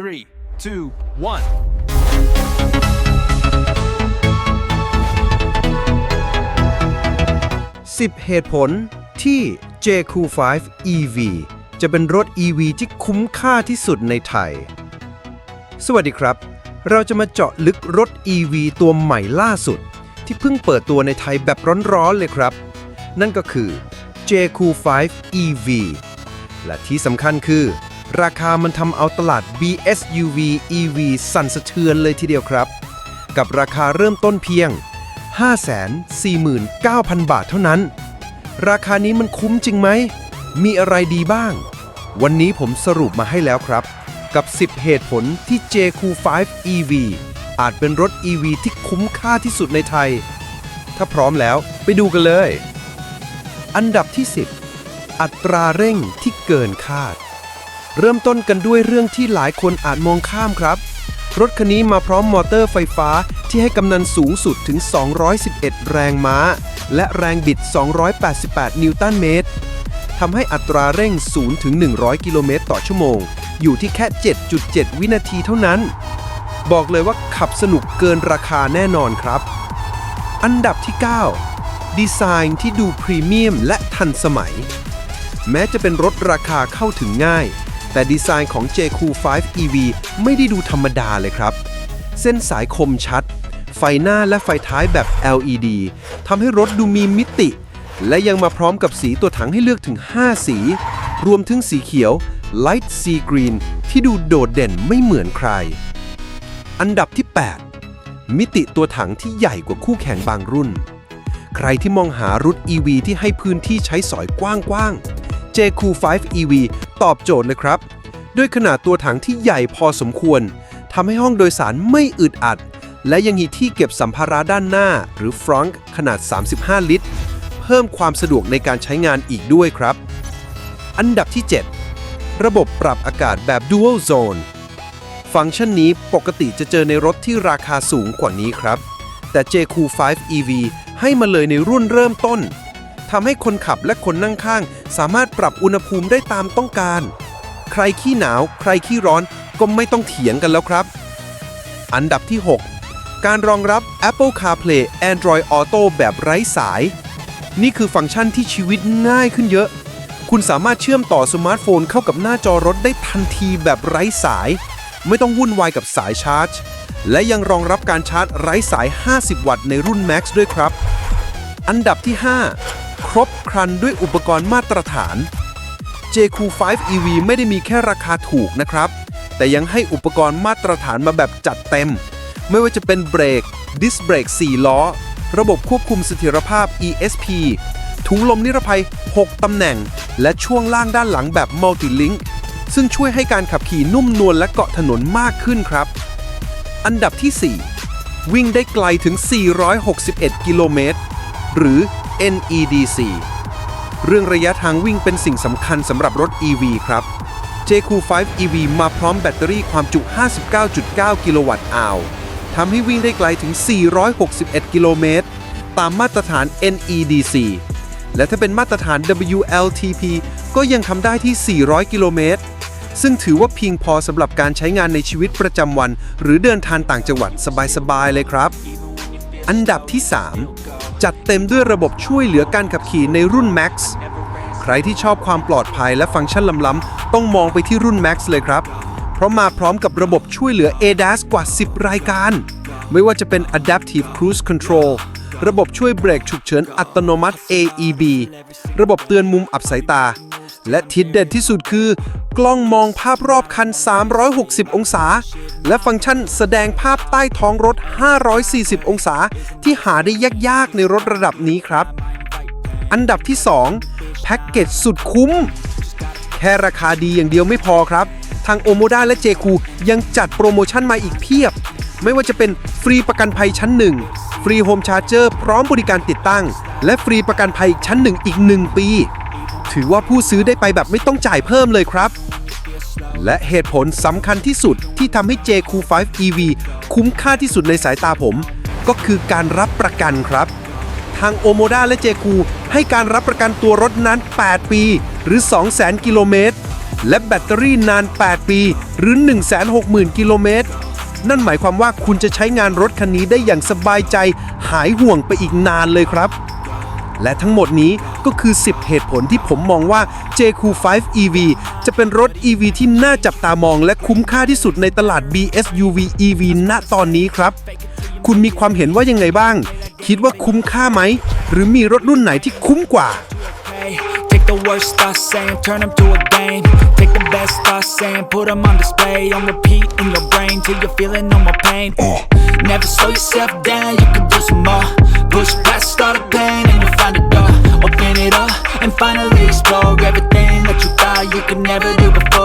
three, two, one. 10เหตุผลที่ JQ5 EV จะเป็นรถ EV ที่คุ้มค่าที่สุดในไทย สวัสดีครับ เราจะมาเจาะลึกรถ EV ตัวใหม่ล่าสุด ที่เพิ่งเปิดตัวในไทยแบบร้อนๆเลยครับ นั่นก็คือ JQ5 EV และที่สำคัญคือ ราคามันทำเอาตลาด BSUV EV สั่นสะเทือนเลยทีเดียวครับ กับราคาเริ่มต้นเพียง 549,000 บาทเท่านั้น ราคานี้มันคุ้มจริงไหม มีอะไรดีบ้าง วันนี้ผมสรุปมาให้แล้วครับ กับ 10 เหตุผลที่ JQ5 EV อาจเป็นรถ EV ที่คุ้มค่าที่สุดในไทย ถ้าพร้อมแล้วไปดูกันเลย อันดับที่ 10 อัตราเร่งที่เกินคาด เริ่มต้นกันด้วยเรื่องที่หลายคนอาจมองข้ามครับ รถคันนี้มาพร้อมมอเตอร์ไฟฟ้าที่ให้กำนันสูงสุดถึง 211 แรงม้า และแรงบิด 288 นิวตันเมตรทำให้อัตราเร่ง 0 ถึง 100 กิโลเมตรต่อชั่วโมง อยู่ที่แค่ 7.7 วินาทีเท่านั้น บอกเลยว่าขับสนุกเกินราคาแน่นอนครับ อันดับที่ 9 ดีไซน์ที่ดูพรีเมียมและทันสมัย แม้จะเป็นรถราคาเข้าถึงง่าย แต่ดีไซน์ของ JQ5 EV ไม่ได้ดูธรรมดาเลยครับ เส้นสายคมชัด ไฟหน้าและไฟท้ายแบบ LED ทำให้รถดูมีมิติ และยังมาพร้อมกับสีตัวถังให้เลือกถึง 5 สี รวมถึงสีเขียว Light Sea Green ที่ดูโดดเด่นไม่เหมือนใคร อันดับที่ 8 มิติตัวถังที่ใหญ่กว่าคู่แข่งบางรุ่น ใครที่มองหารถ EV ที่ให้พื้นที่ใช้สอยกว้างๆ JQ5 EV ตอบโจทย์เลยครับ ด้วยขนาดตัวถังที่ใหญ่พอสมควรทำให้ห้องโดยสารไม่อึดอัด และยังมีที่เก็บสัมภาระด้านหน้า หรือฟรอนต์ขนาด 35 ลิตร เพิ่มความสะดวกในการใช้งานอีกด้วยครับ อันดับที่ 7 ระบบปรับอากาศแบบ Dual Zone ฟังก์ชันนี้ปกติจะเจอในรถที่ราคาสูงกว่านี้ครับ แต่ JQ5 EV ให้มาเลยในรุ่นเริ่มต้น ทำให้คนขับและคนนั่งข้าง สามารถปรับอุณหภูมิได้ตามต้องการ ใครขี้หนาว ใครขี้ร้อนก็ไม่ต้องเถียงกันแล้วครับ อันดับที่ 6 การรองรับ Apple CarPlay Android Auto แบบไร้สาย นี่คือฟังก์ชันที่ชีวิตง่ายขึ้นเยอะ คุณสามารถเชื่อมต่อสมาร์ทโฟนเข้ากับหน้าจอรถได้ทันทีแบบไร้สาย ไม่ต้องวุ่นวายกับสายชาร์จ และยังรองรับการชาร์จไร้สาย 50 วัตต์ในรุ่น Max ด้วยครับ อันดับที่ 5 รบครันด้วยอุปกรณ์มาตรฐาน JQ5 EV ไม่ได้มีแค่ราคาถูกนะครับ แต่ยังให้อุปกรณ์มาตรฐานมาแบบจัดเต็ม ไม่ว่าจะเป็นเบรก ดิสเบรก 4 ล้อ ระบบควบคุมเสถียรภาพ ESP ถุงลมนิรภัย 6 ตำแหน่ง และช่วงล่างด้านหลังแบบ Multi-Link ซึ่งช่วยให้การขับขี่นุ่มนวลและเกาะถนนมากขึ้นครับ อันดับที่ 4 วิ่งได้ไกลถึง 461 กิโลเมตร หรือ NEDC เรื่องระยะทางวิ่งเป็นสิ่งสำคัญสำหรับรถ EV ครับ JQ5 EV มาพร้อมแบตเตอรี่ความจุ 59.9 กิโลวัตต์อาวทำให้วิ่งได้ไกลถึง 461 กิโลเมตร ตามมาตรฐาน NEDC และถ้าเป็นมาตรฐาน WLTP ก็ยังทำได้ที่ 400 กิโลเมตร ซึ่งถือว่าเพียงพอสำหรับการใช้งานในชีวิตประจำวัน หรือเดินทางต่างจังหวัดสบายๆ เลยครับ อันดับที่ 3 จัดเต็มด้วยระบบช่วยเหลือการขับขี่ในรุ่น Max ใครที่ชอบความปลอดภัยและฟังก์ชันล้ำๆต้องมองไปที่รุ่น Max เลยครับ เพราะมาพร้อมกับระบบช่วยเหลือ ADAS กว่า 10 รายการ ไม่ว่าจะเป็น Adaptive Cruise Control ระบบช่วยเบรกฉุกเฉินอัตโนมัติ AEB ระบบเตือนมุมอับสายตา และทิศเด็ดที่สุดคือ กล้องมองภาพรอบคัน 360 องศา และฟังก์ชันแสดงภาพใต้ท้องรถ 540 องศา ที่หาได้ยากๆในรถระดับนี้ครับ อันดับที่ 2 แพ็กเกจสุดคุ้ม แค่ราคาดีอย่างเดียวไม่พอครับ ทางโอโมดาและเจคูยังจัดโปรโมชั่นมาอีกเพียบ ไม่ว่าจะเป็นฟรีประกันภัยชั้น1ฟรีโฮมชาร์เจอร์พร้อมบริการติดตั้ง และฟรีประกันภัยชั้น1อีก 1 ปี ถือว่าผู้ซื้อได้ไปแบบไม่ต้องจ่ายเพิ่มเลยครับ และเหตุผลสำคัญที่สุดที่ทำให้ JQ5 EV คุ้มค่าที่สุดในสายตาผม ก็คือการรับประกันครับ ทางโอโมดาและเจคูให้การรับประกันตัวรถนั้น8 ปี หรือ 200,000 กิโลเมตร และแบตเตอรี่นาน 8 ปี หรือ 160,000 กิโลเมตร นั่นหมายความว่าคุณจะใช้งานรถคันนี้ได้อย่างสบายใจ หายห่วงไปอีกนานเลยครับ และทั้งหมดนี้ก็คือ 10 เหตุผลที่ผมมองว่า JQ5 EV จะเป็นรถ EV ที่น่าจับตามองและคุ้มค่าที่สุดในตลาด BSUV EV ณตอนนี้ครับ คุณมีความเห็นว่ายังไงบ้าง คิดว่าคุ้มค่าไหม หรือมีรถรุ่นไหนที่คุ้มกว่า Hey, Take the worst thoughts saying, turn them to a game. Take the best thoughts saying, put them on display. On repeat in your brain till you're feeling no more pain. Never slow yourself down, you can do some more. Push past all the finally explore everything that you thought you could never do before.